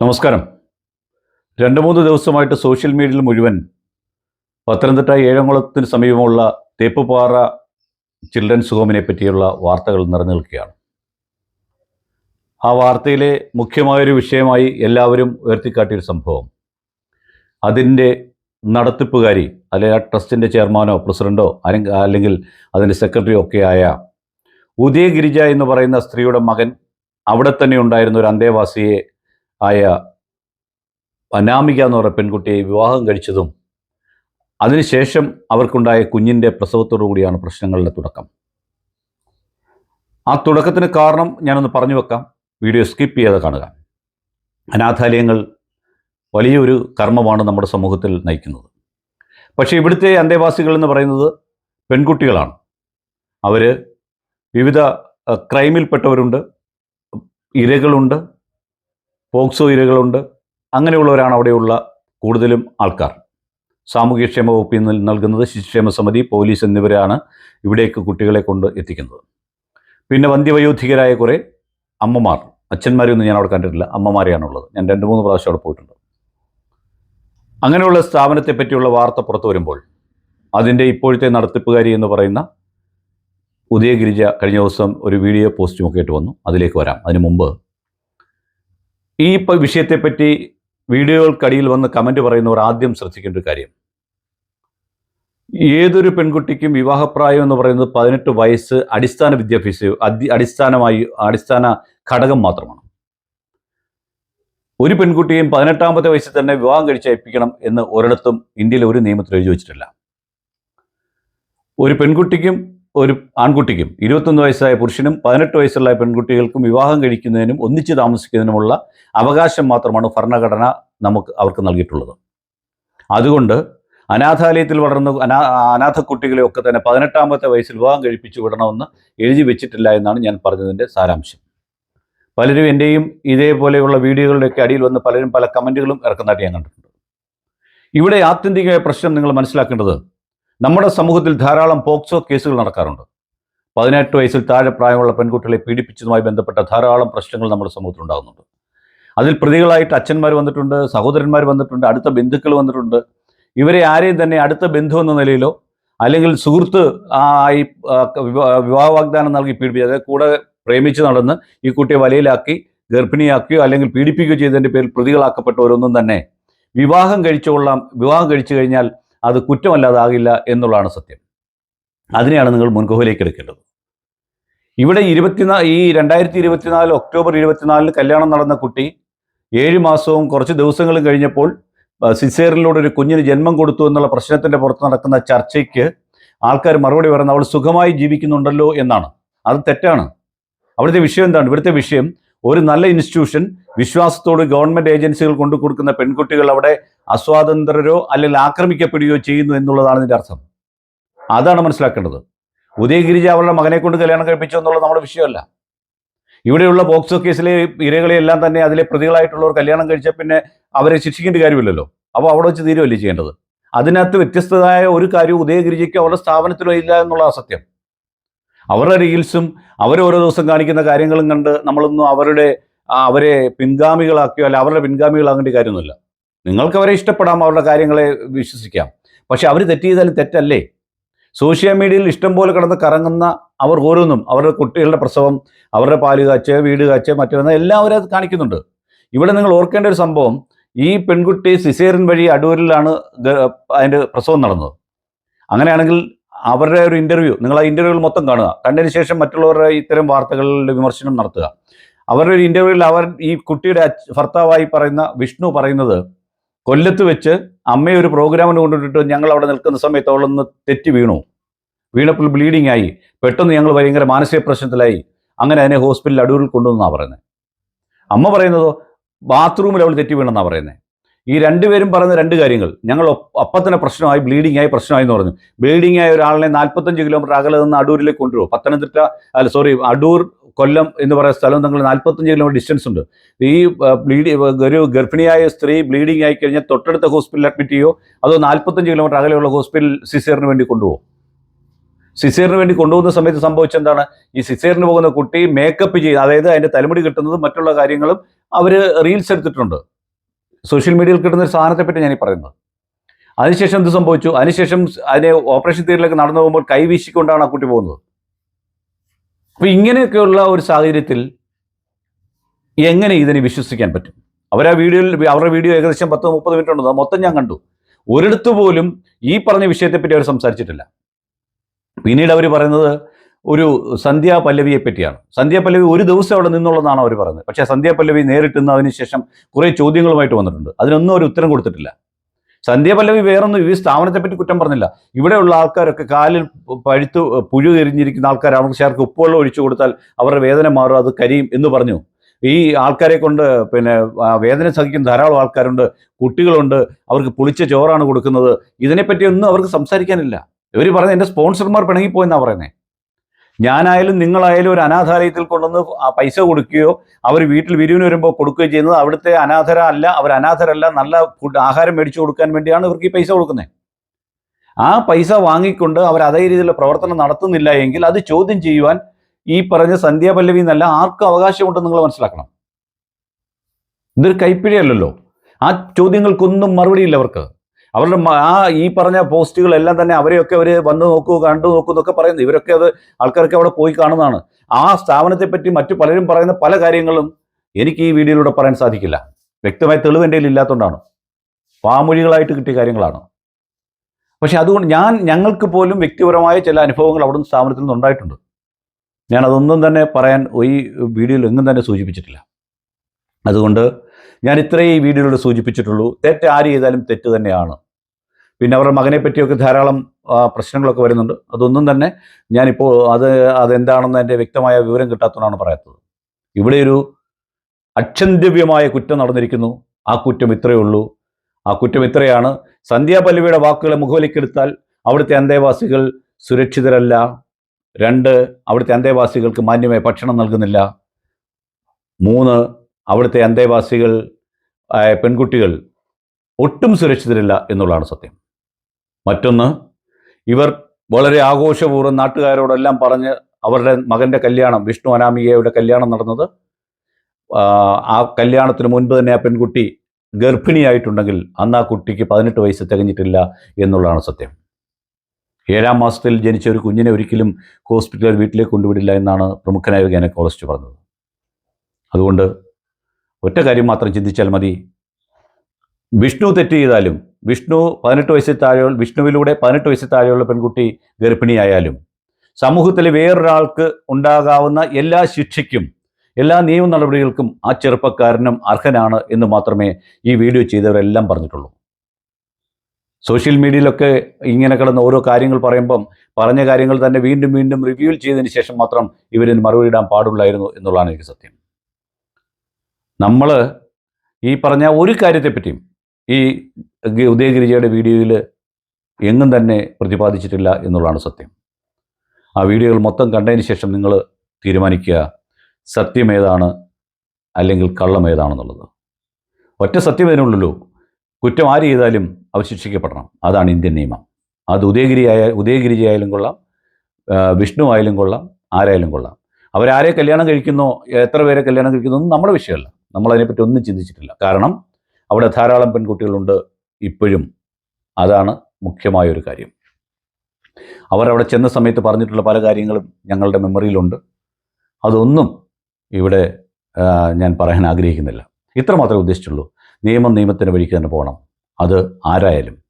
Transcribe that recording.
നമസ്കാരം. രണ്ട് മൂന്ന് ദിവസമായിട്ട് സോഷ്യൽ മീഡിയയിൽ മുഴുവൻ പത്തനംതിട്ട ഏഴംകുളത്തിന് സമീപമുള്ള തേപ്പുപാറ ചിൽഡ്രൻസ് ഹോമിനെ പറ്റിയുള്ള വാർത്തകൾ നിറഞ്ഞു നിൽക്കുകയാണ് ആ വാർത്തയിലെ മുഖ്യമായൊരു വിഷയമായി എല്ലാവരും ഉയർത്തിക്കാട്ടിയൊരു സംഭവം. അതിന്റെ നടത്തിപ്പുകാരി അല്ലെങ്കിൽ ആ ട്രസ്റ്റിന്റെ ചെയർമാനോ പ്രസിഡന്റോ അല്ലെങ്കിൽ അതിന്റെ സെക്രട്ടറിയോ ഒക്കെ ആയ ഉദയഗിരിജ എന്ന് പറയുന്ന സ്ത്രീയുടെ മകൻ അവിടെ തന്നെ ഉണ്ടായിരുന്ന ഒരു അന്തേവാസിയെ ആയ അനാമിക എന്ന് പറയുന്ന പെൺകുട്ടിയെ വിവാഹം കഴിച്ചതും അതിനുശേഷം അവർക്കുണ്ടായ കുഞ്ഞിന്റെ പ്രസവത്തോടു കൂടിയാണ് പ്രശ്നങ്ങളുടെ തുടക്കം. ആ തുടക്കത്തിന് കാരണം ഞാനൊന്ന് പറഞ്ഞു വെക്കാം. വീഡിയോ സ്കിപ്പ് ചെയ്യാതെ കാണുക. അനാഥാലയങ്ങൾ വലിയൊരു കർമ്മമാണ് നമ്മുടെ സമൂഹത്തിൽ നയിക്കുന്നത്. പക്ഷേ ഇവിടുത്തെ അന്തേവാസികൾ എന്ന് പറയുന്നത് പെൺകുട്ടികളാണ്. അവർ വിവിധ ക്രൈമിൽപ്പെട്ടവരുണ്ട് ഇരകളുണ്ട് പോക്സോ ഇരകളുണ്ട്. അങ്ങനെയുള്ളവരാണ് അവിടെയുള്ള കൂടുതലും ആൾക്കാർ. സാമൂഹ്യക്ഷേമ വകുപ്പിൽ നിന്ന് നൽകുന്നത് ശിശുക്ഷേമ സമിതി പോലീസ് എന്നിവരാണ് ഇവിടേക്ക് കുട്ടികളെ കൊണ്ട് എത്തിക്കുന്നത്. പിന്നെ വന്ധ്യവയോധികരായ കുറേ അമ്മമാർ. അച്ഛന്മാരെയൊന്നും ഞാൻ അവിടെ കണ്ടിട്ടില്ല. അമ്മമാരെയാണുള്ളത്. ഞാൻ രണ്ട് മൂന്ന് പ്രാവശ്യം അവിടെ പോയിട്ടുണ്ട്. അങ്ങനെയുള്ള സ്ഥാപനത്തെ പറ്റിയുള്ള വാർത്ത പുറത്തു വരുമ്പോൾ അതിന്റെ ഇപ്പോഴത്തെ നടത്തിപ്പുകാരി എന്ന് പറയുന്ന ഉദയഗിരിജ കഴിഞ്ഞ ദിവസം ഒരു വീഡിയോ പോസ്റ്റുമൊക്കെ ആയിട്ട് വന്നു. അതിലേക്ക് വരാം. അതിനു മുമ്പ് ഈ വിഷയത്തെപ്പറ്റി വീഡിയോകൾക്കടിയിൽ വന്ന് കമന്റ് പറയുന്നവർ ആദ്യം ശ്രദ്ധിക്കേണ്ട ഒരു കാര്യം. ഏതൊരു പെൺകുട്ടിക്കും വിവാഹപ്രായം എന്ന് പറയുന്നത് പതിനെട്ട് വയസ്സ് അടിസ്ഥാന വിദ്യാഭ്യാസ അടിസ്ഥാനമായി അടിസ്ഥാന ഘടകം മാത്രമാണ്. ഒരു പെൺകുട്ടിയും പതിനെട്ടാമത്തെ വയസ്സിൽ തന്നെ വിവാഹം കഴിച്ചയപ്പിക്കണം എന്ന് ഒരിടത്തും ഇന്ത്യയിൽ ഒരു നിയമത്തിൽ എഴുതി വെച്ചിട്ടില്ല. ഒരു പെൺകുട്ടിക്കും ഒരു ആൺകുട്ടിക്കും ഇരുപത്തൊന്ന് വയസ്സായ പുരുഷനും പതിനെട്ട് വയസ്സുള്ള പെൺകുട്ടികൾക്കും വിവാഹം കഴിക്കുന്നതിനും ഒന്നിച്ച് താമസിക്കുന്നതിനുമുള്ള അവകാശം മാത്രമാണ് ഭരണഘടന നമുക്ക് അവർക്ക് നൽകിയിട്ടുള്ളത്. അതുകൊണ്ട് അനാഥാലയത്തിൽ വളർന്ന അനാ അനാഥ കുട്ടികളെ ഒക്കെ തന്നെ പതിനെട്ടാമത്തെ വയസ്സിൽ വിവാഹം കഴിപ്പിച്ചു വിടണമെന്ന് എഴുതി വെച്ചിട്ടില്ല എന്നാണ് ഞാൻ പറഞ്ഞതിന്റെ സാരാംശം. പലരും എന്റെയും ഇതേപോലെയുള്ള വീഡിയോകളുടെയൊക്കെ അടിയിൽ വന്ന് പലരും പല കമന്റുകളും ഇറക്കുന്നതായിട്ട് ഞാൻ കണ്ടിട്ടുണ്ട്. ഇവിടെ ആത്യന്തികമായ പ്രശ്നം നിങ്ങൾ മനസ്സിലാക്കേണ്ടത് നമ്മുടെ സമൂഹത്തിൽ ധാരാളം പോക്സോ കേസുകൾ നടക്കാറുണ്ട്. പതിനെട്ട് വയസ്സിൽ താഴെ പ്രായമുള്ള പെൺകുട്ടികളെ പീഡിപ്പിച്ചതുമായി ബന്ധപ്പെട്ട ധാരാളം പ്രശ്നങ്ങൾ നമ്മുടെ സമൂഹത്തിൽ ഉണ്ടാകുന്നുണ്ട്. അതിൽ പ്രതികളായിട്ട് അച്ഛന്മാർ വന്നിട്ടുണ്ട് സഹോദരന്മാർ വന്നിട്ടുണ്ട് അടുത്ത ബന്ധുക്കൾ വന്നിട്ടുണ്ട്. ഇവരെ ആരെയും തന്നെ അടുത്ത ബന്ധു എന്ന നിലയിലോ അല്ലെങ്കിൽ സുഹൃത്ത് ആയി വിവാഹ വാഗ്ദാനം നൽകി പീഡിപ്പിച്ചു അതായത് കൂടെ പ്രേമിച്ച് നടന്ന് ഈ കുട്ടിയെ വലയിലാക്കി ഗർഭിണിയാക്കുകയോ അല്ലെങ്കിൽ പീഡിപ്പിക്കുകയോ ചെയ്തതിന്റെ പേരിൽ പ്രതികളാക്കപ്പെട്ടവരൊന്നും തന്നെ വിവാഹം കഴിച്ചുകൊള്ളാം വിവാഹം കഴിച്ചു കഴിഞ്ഞാൽ അത് കുറ്റമല്ലാതാകില്ല എന്നുള്ളതാണ് സത്യം. അതിനെയാണ് നിങ്ങൾ മുൻകോഹിലേക്ക് എടുക്കേണ്ടത്. ഇവിടെ ഇരുപത്തിനാ ഈ രണ്ടായിരത്തി ഇരുപത്തിനാല് ഒക്ടോബർ ഇരുപത്തിനാലിന് കല്യാണം നടന്ന കുട്ടി ഏഴ് മാസവും കുറച്ച് ദിവസങ്ങളും കഴിഞ്ഞപ്പോൾ സിസേറിലൂടെ ഒരു കുഞ്ഞിന് ജന്മം കൊടുത്തു എന്നുള്ള പ്രശ്നത്തിന്റെ പുറത്ത് നടക്കുന്ന ചർച്ചയ്ക്ക് ആൾക്കാർ മറുപടി പറയുന്നത് അവൾ സുഖമായി ജീവിക്കുന്നുണ്ടല്ലോ എന്നാണ്. അത് തെറ്റാണ്. അവിടുത്തെ വിഷയം എന്താണ്? ഇവിടുത്തെ വിഷയം ഒരു നല്ല ഇൻസ്റ്റിറ്റ്യൂഷൻ വിശ്വാസത്തോട് ഗവൺമെന്റ് ഏജൻസികൾ കൊണ്ടു കൊടുക്കുന്ന പെൺകുട്ടികൾ അവിടെ അസ്വാതന്ത്രരോ അല്ലെങ്കിൽ ആക്രമിക്കപ്പെടുകയോ ചെയ്യുന്നു എന്നുള്ളതാണ് ഇതിന്റെ അർത്ഥം. അതാണ് മനസ്സിലാക്കേണ്ടത്. ഉദയഗിരിജ അവളുടെ മകനെ കൊണ്ട് കല്യാണം കഴിപ്പിച്ചു എന്നുള്ളത് നമ്മുടെ വിഷയമല്ല. ഇവിടെയുള്ള ബോക്സോ കേസിലെ ഇരകളെയെല്ലാം തന്നെ അതിലെ പ്രതികളായിട്ടുള്ളവർ കല്യാണം കഴിച്ച പിന്നെ അവരെ ശിക്ഷിക്കേണ്ട കാര്യമില്ലല്ലോ. അപ്പോൾ അവിടെ വെച്ച് തീരുമല്ലേ ചെയ്യേണ്ടത്? അതിനകത്ത് വ്യത്യസ്തമായ ഒരു കാര്യം ഉദയഗിരിജയ്ക്ക് അവരുടെ സ്ഥാപനത്തിലോ ഇല്ല എന്നുള്ള സത്യം അവരുടെ റീൽസും അവർ ഓരോ ദിവസം കാണിക്കുന്ന കാര്യങ്ങളും കണ്ട് നമ്മളൊന്നും അവരുടെ അവരെ പിൻഗാമികളാക്കിയോ അല്ല അവരുടെ പിൻഗാമികളാകേണ്ട കാര്യമൊന്നുമില്ല. നിങ്ങൾക്ക് അവരെ ഇഷ്ടപ്പെടാം അവരുടെ കാര്യങ്ങളെ വിശ്വസിക്കാം. പക്ഷെ അവർ തെറ്റ് ചെയ്താലും തെറ്റല്ലേ? സോഷ്യൽ മീഡിയയിൽ ഇഷ്ടം പോലെ കിടന്ന് കറങ്ങുന്ന അവർ ഓരോന്നും അവരുടെ കുട്ടികളുടെ പ്രസവം അവരുടെ പാൽ കാച്ച് വീട് കാച്ച് മറ്റൊന്ന് എല്ലാം അവരത് കാണിക്കുന്നുണ്ട്. ഇവിടെ നിങ്ങൾ ഓർക്കേണ്ട ഒരു സംഭവം ഈ പെൺകുട്ടി സിസേറിൻ വഴി അടൂരിലാണ് അതിന്റെ പ്രസവം നടന്നത്. അങ്ങനെയാണെങ്കിൽ അവരുടെ ഒരു ഇന്റർവ്യൂ നിങ്ങൾ ആ ഇന്റർവ്യൂകൾ മൊത്തം കാണുക. കണ്ടതിന് ശേഷം മറ്റുള്ളവരുടെ ഇത്തരം വാർത്തകളുടെ വിമർശനം നടത്തുക. അവരുടെ ഒരു ഇന്റർവ്യൂവിൽ അവർ ഈ കുട്ടിയുടെ ഭർത്താവായി പറയുന്ന വിഷ്ണു പറയുന്നത് കൊല്ലത്ത് വെച്ച് അമ്മയെ ഒരു പ്രോഗ്രാമിന് കൊണ്ടുവിട്ടിട്ട് ഞങ്ങൾ അവിടെ നിൽക്കുന്ന സമയത്ത് അവളൊന്ന് തെറ്റി വീണു. വീണപ്പോൾ ബ്ലീഡിംഗ് ആയി. പെട്ടെന്ന് ഞങ്ങൾ ഭയങ്കര മാനസിക പ്രശ്നത്തിലായി. അങ്ങനെ അതിനെ ഹോസ്പിറ്റലിൽ അടൂരിൽ കൊണ്ടുവന്നാണ് പറയുന്നത് അമ്മ പറയുന്നതോ ബാത്റൂമിൽ അവൾ തെറ്റി വീണെന്നാണ് പറയുന്നത് ഈ രണ്ടുപേരും പറഞ്ഞ രണ്ട് കാര്യങ്ങൾ. ഞങ്ങൾ അപ്പം തന്നെ പ്രശ്നമായി ബ്ലീഡിംഗ് ആയി പ്രശ്നമായി എന്ന് പറഞ്ഞു. ബ്ലീഡിംഗ് ആയ ഒരാളിനെ നാൽപ്പത്തഞ്ച് കിലോമീറ്റർ അകലെ നിന്ന് അടൂരിലേക്ക് കൊണ്ടുപോകും പത്തനംതിട്ട അല്ല സോറി അടൂർ കൊല്ലം എന്ന് പറയുന്ന സ്ഥലം തങ്ങൾ നാൽപ്പത്തഞ്ച് കിലോമീറ്റർ ഡിസ്റ്റൻസ് ഉണ്ട്. ഈ ബ്ലീഡി ഒരു ഗർഭിണിയായ സ്ത്രീ ബ്ലീഡിംഗ് ആയി കഴിഞ്ഞാൽ തൊട്ടടുത്ത ഹോസ്പിറ്റലിൽ അഡ്മിറ്റ് ചെയ്യോ? അതോ നാൽപ്പത്തഞ്ച് കിലോമീറ്റർ അകലെയുള്ള ഹോസ്പിറ്റൽ സിസേറിന് വേണ്ടി കൊണ്ടുപോകും സിസേറിന് വേണ്ടി കൊണ്ടുപോകുന്ന സമയത്ത് സംഭവിച്ചെന്താണ്? ഈ സിസേറിന് പോകുന്ന കുട്ടി മേക്കപ്പ് ചെയ്ത് അതായത് അതിന്റെ തലമുടി കിട്ടുന്നതും മറ്റുള്ള കാര്യങ്ങളും അവർ റീൽസ് എടുത്തിട്ടുണ്ട്. സോഷ്യൽ മീഡിയയിൽ കിട്ടുന്ന ഒരു സാധനത്തെ പറ്റി ഞാൻ ഈ പറയുന്നത്. അതിനുശേഷം എന്ത് സംഭവിച്ചു? അതിനുശേഷം അതിനെ ഓപ്പറേഷൻ തിയേറ്ററിലേക്ക് നടന്നു പോകുമ്പോൾ കൈ വീശിക്കൊണ്ടാണ് ആ കുട്ടി പോകുന്നത്. അപ്പോൾ ഇങ്ങനെയൊക്കെയുള്ള ഒരു സാഹചര്യത്തിൽ എങ്ങനെ ഇതിനെ വിശ്വസിക്കാൻ പറ്റും? അവരാ വീഡിയോയിൽ അവരുടെ വീഡിയോ ഏകദേശം പത്ത് മുപ്പത് മിനിറ്റ് ഉണ്ടോ മൊത്തം ഞാൻ കണ്ടു. ഒരിടത്തു പോലും ഈ പറഞ്ഞ വിഷയത്തെപ്പറ്റി അവർ സംസാരിച്ചിട്ടില്ല. പിന്നീട് അവർ പറയുന്നത് ഒരു സന്ധ്യാ പല്ലവിയെ പറ്റിയാണ്. സന്ധ്യാ പല്ലവി ഒരു ദിവസം അവിടെ നിന്നുള്ളതാണ് അവർ പറയുന്നത്. പക്ഷേ സന്ധ്യാ പല്ലവി നേരിട്ട് ശേഷം കുറേ ചോദ്യങ്ങളുമായിട്ട് വന്നിട്ടുണ്ട്. അതിനൊന്നും ഒരു ഉത്തരം കൊടുത്തിട്ടില്ല. സന്ധ്യാ പല്ലവി വേറൊന്നും ഈ സ്ഥാപനത്തെപ്പറ്റി കുറ്റം പറഞ്ഞില്ല. ഇവിടെയുള്ള ആൾക്കാരൊക്കെ കാലിൽ പഴുത്ത് പുഴു എരിഞ്ഞിരിക്കുന്ന ആൾക്കാർ അവർക്ക് ചേർക്ക് ഉപ്പുവെള്ളം ഒഴിച്ചു കൊടുത്താൽ അവരുടെ വേദന മാറും അത് കരിയും എന്ന് പറഞ്ഞു. ഈ ആൾക്കാരെ കൊണ്ട് പിന്നെ വേദന സഹിക്കുന്ന ധാരാളം ആൾക്കാരുണ്ട് കുട്ടികളുണ്ട് അവർക്ക് പുളിച്ച ചോറാണ് കൊടുക്കുന്നത്. ഇതിനെപ്പറ്റി ഒന്നും അവർക്ക് സംസാരിക്കാനില്ല. ഇവർ പറയുന്നത് എന്റെ സ്പോൺസർമാർ പിണങ്ങിപ്പോയെന്നാണ് പറയുന്നത് ഞാനായാലും നിങ്ങളായാലും ഒരു അനാഥാലയത്തിൽ കൊണ്ടുവന്ന് പൈസ കൊടുക്കുകയോ അവർ വീട്ടിൽ വിരുവിന് വരുമ്പോൾ കൊടുക്കുകയോ ചെയ്യുന്നത് അവിടുത്തെ അനാഥര അല്ല അവർ അനാഥരല്ല നല്ല ഫുഡ് ആഹാരം മേടിച്ചു കൊടുക്കാൻ വേണ്ടിയാണ് ഇവർക്ക് ഈ പൈസ കൊടുക്കുന്നത്. ആ പൈസ വാങ്ങിക്കൊണ്ട് അവർ അതേ രീതിയിലുള്ള പ്രവർത്തനം നടത്തുന്നില്ല എങ്കിൽ അത് ചോദ്യം ചെയ്യുവാൻ ഈ പറഞ്ഞ സന്ധ്യാപല്ലവി എന്നല്ല ആർക്കും അവകാശമുണ്ടെന്ന് നിങ്ങൾ മനസ്സിലാക്കണം. ഇതൊരു കൈപ്പിഴയല്ലല്ലോ. ആ ചോദ്യങ്ങൾക്കൊന്നും മറുപടിയില്ല അവർക്ക്. അവരുടെ ആ ഈ പറഞ്ഞ പോസ്റ്റുകളെല്ലാം തന്നെ അവരെയൊക്കെ അവർ വന്ന് നോക്കൂ കണ്ടു നോക്കൂ എന്നൊക്കെ പറയുന്നത്. ഇവരൊക്കെ അത് ആൾക്കാർക്ക് അവിടെ പോയി കാണുന്നതാണ്. ആ സ്ഥാപനത്തെ പറ്റി മറ്റു പലരും പറയുന്ന പല കാര്യങ്ങളും എനിക്ക് ഈ വീഡിയോയിലൂടെ പറയാൻ സാധിക്കില്ല. വ്യക്തമായ തെളിവ് എന്റെ ഇല്ലാത്തതുകൊണ്ടാണ്. പാമൊഴികളായിട്ട് കിട്ടിയ കാര്യങ്ങളാണ്. പക്ഷെ അതുകൊണ്ട് ഞാൻ ഞങ്ങൾക്ക് പോലും വ്യക്തിപരമായ ചില അനുഭവങ്ങൾ അവിടുന്ന് സ്ഥാപനത്തിൽ നിന്ന് ഉണ്ടായിട്ടുണ്ട്. ഞാൻ അതൊന്നും തന്നെ പറയാൻ ഈ വീഡിയോയിൽ എങ്ങും തന്നെ സൂചിപ്പിച്ചിട്ടില്ല. അതുകൊണ്ട് ഞാൻ ഇത്രയും ഈ വീഡിയോയിലൂടെ സൂചിപ്പിച്ചിട്ടുള്ളൂ. തെറ്റ് ആര് ചെയ്താലും തെറ്റ് തന്നെയാണ്. പിന്നെ അവരുടെ മകനെ പറ്റിയൊക്കെ ധാരാളം പ്രശ്നങ്ങളൊക്കെ വരുന്നുണ്ട്. അതൊന്നും തന്നെ ഞാനിപ്പോൾ അത് അതെന്താണെന്ന് എന്റെ വ്യക്തമായ വിവരം കിട്ടാത്തതുകൊണ്ടാണ് പറയാത്തത്. ഇവിടെ ഒരു അക്ഷന്തവ്യമായ കുറ്റം നടന്നിരിക്കുന്നു. ആ കുറ്റം ഇത്രയേ ഉള്ളൂ. ആ കുറ്റം ഇത്രയാണ്. സന്ധ്യാപല്ലവിയുടെ വാക്കുകളെ മുഖവലിക്കെടുത്താൽ അവിടുത്തെ അന്തേവാസികൾ സുരക്ഷിതരല്ല. രണ്ട് അവിടുത്തെ അന്തേവാസികൾക്ക് മാന്യമായ ഭക്ഷണം നൽകുന്നില്ല. മൂന്ന് അവിടുത്തെ അന്തേവാസികൾ പെൺകുട്ടികൾ ഒട്ടും സുരക്ഷിതരില്ല എന്നുള്ളതാണ് സത്യം. മറ്റൊന്ന് ഇവർ വളരെ ആഘോഷപൂർവം നാട്ടുകാരോടെല്ലാം പറഞ്ഞ് അവരുടെ മകന്റെ കല്യാണം വിഷ്ണു അനാമികയുടെ കല്യാണം നടന്നത് ആ, കല്യാണത്തിന് മുൻപ് തന്നെ ആ പെൺകുട്ടി ഗർഭിണിയായിട്ടുണ്ടെങ്കിൽ അന്ന് ആ കുട്ടിക്ക് പതിനെട്ട് വയസ്സ് തികഞ്ഞിട്ടില്ല എന്നുള്ളതാണ് സത്യം. ഏഴാം മാസത്തിൽ ജനിച്ച ഒരു കുഞ്ഞിനെ ഒരിക്കലും ഹോസ്പിറ്റലിൽ വീട്ടിലേക്ക് കൊണ്ടുവിടില്ല എന്നാണ് പ്രമുഖനായ ഗൈനക്കോളജിസ്റ്റ് പറഞ്ഞത്. അതുകൊണ്ട് ഒറ്റ കാര്യം മാത്രം ചിന്തിച്ചാൽ മതി. വിഷ്ണു തെറ്റ് ചെയ്താലും വിഷ്ണു പതിനെട്ട് വയസ്സിൽ താഴെയുള്ള വിഷ്ണുവിലൂടെ പതിനെട്ട് വയസ്സിൽ താഴെയുള്ള പെൺകുട്ടി ഗർഭിണിയായാലും സമൂഹത്തിലെ വേറൊരാൾക്ക് ഉണ്ടാകാവുന്ന എല്ലാ ശിക്ഷയ്ക്കും എല്ലാ നിയമ നടപടികൾക്കും ആ ചെറുപ്പക്കാരനും അർഹനാണ് എന്ന് മാത്രമേ ഈ വീഡിയോ ചെയ്തവരെല്ലാം പറഞ്ഞിട്ടുള്ളൂ. സോഷ്യൽ മീഡിയയിലൊക്കെ ഇങ്ങനെ കിടന്ന ഓരോ കാര്യങ്ങൾ പറയുമ്പം പറഞ്ഞ കാര്യങ്ങൾ തന്നെ വീണ്ടും വീണ്ടും റിവ്യൂ ചെയ്തതിന് ശേഷം മാത്രം ഇവരിന് മറുപടി ഇടാൻ പാടുള്ളായിരുന്നു എന്നുള്ളതാണ് എനിക്ക് സത്യം. നമ്മൾ ഈ പറഞ്ഞ ഒരു കാര്യത്തെപ്പറ്റിയും ഈ ഉദയഗിരിജയുടെ വീഡിയോയിൽ എങ്ങും തന്നെ പ്രതിപാദിച്ചിട്ടില്ല എന്നുള്ളതാണ് സത്യം. ആ വീഡിയോകൾ മൊത്തം കണ്ടതിന് ശേഷം നിങ്ങൾ തീരുമാനിക്കുക സത്യമേതാണ് അല്ലെങ്കിൽ കള്ളം ഏതാണെന്നുള്ളത്. ഒറ്റ സത്യം ഇതിനുള്ളൂ കുറ്റം ആര് ചെയ്താലും അവർ ശിക്ഷിക്കപ്പെടണം. അതാണ് ഇന്ത്യൻ നിയമം. അത് ഉദയഗിരി ആയ ഉദയഗിരിജി ആയാലും കൊള്ളാം വിഷ്ണു ആയാലും കൊള്ളാം ആരായാലും കൊള്ളാം. അവരാരെ കല്യാണം കഴിക്കുന്നോ എത്ര പേരെ കല്യാണം കഴിക്കുന്നോ ഒന്നും നമ്മുടെ വിഷയമല്ല. നമ്മൾ അതിനെപ്പറ്റി ഒന്നും ചിന്തിച്ചിട്ടില്ല. കാരണം അവിടെ ധാരാളം പെൺകുട്ടികളുണ്ട് ഇപ്പോഴും. അതാണ് മുഖ്യമായൊരു കാര്യം. അവിടെ ചെന്ന സമയത്ത് പറഞ്ഞിട്ടുള്ള പല കാര്യങ്ങളും ഞങ്ങളുടെ മെമ്മറിയിലുണ്ട്. അതൊന്നും ഇവിടെ ഞാൻ പറയാൻ ആഗ്രഹിക്കുന്നില്ല. ഇത്ര മാത്രമേ ഉദ്ദേശിച്ചുള്ളൂ. നിയമം നിയമത്തിന് വഴിക്ക് തന്നെ പോകണം. അത് ആരായാലും.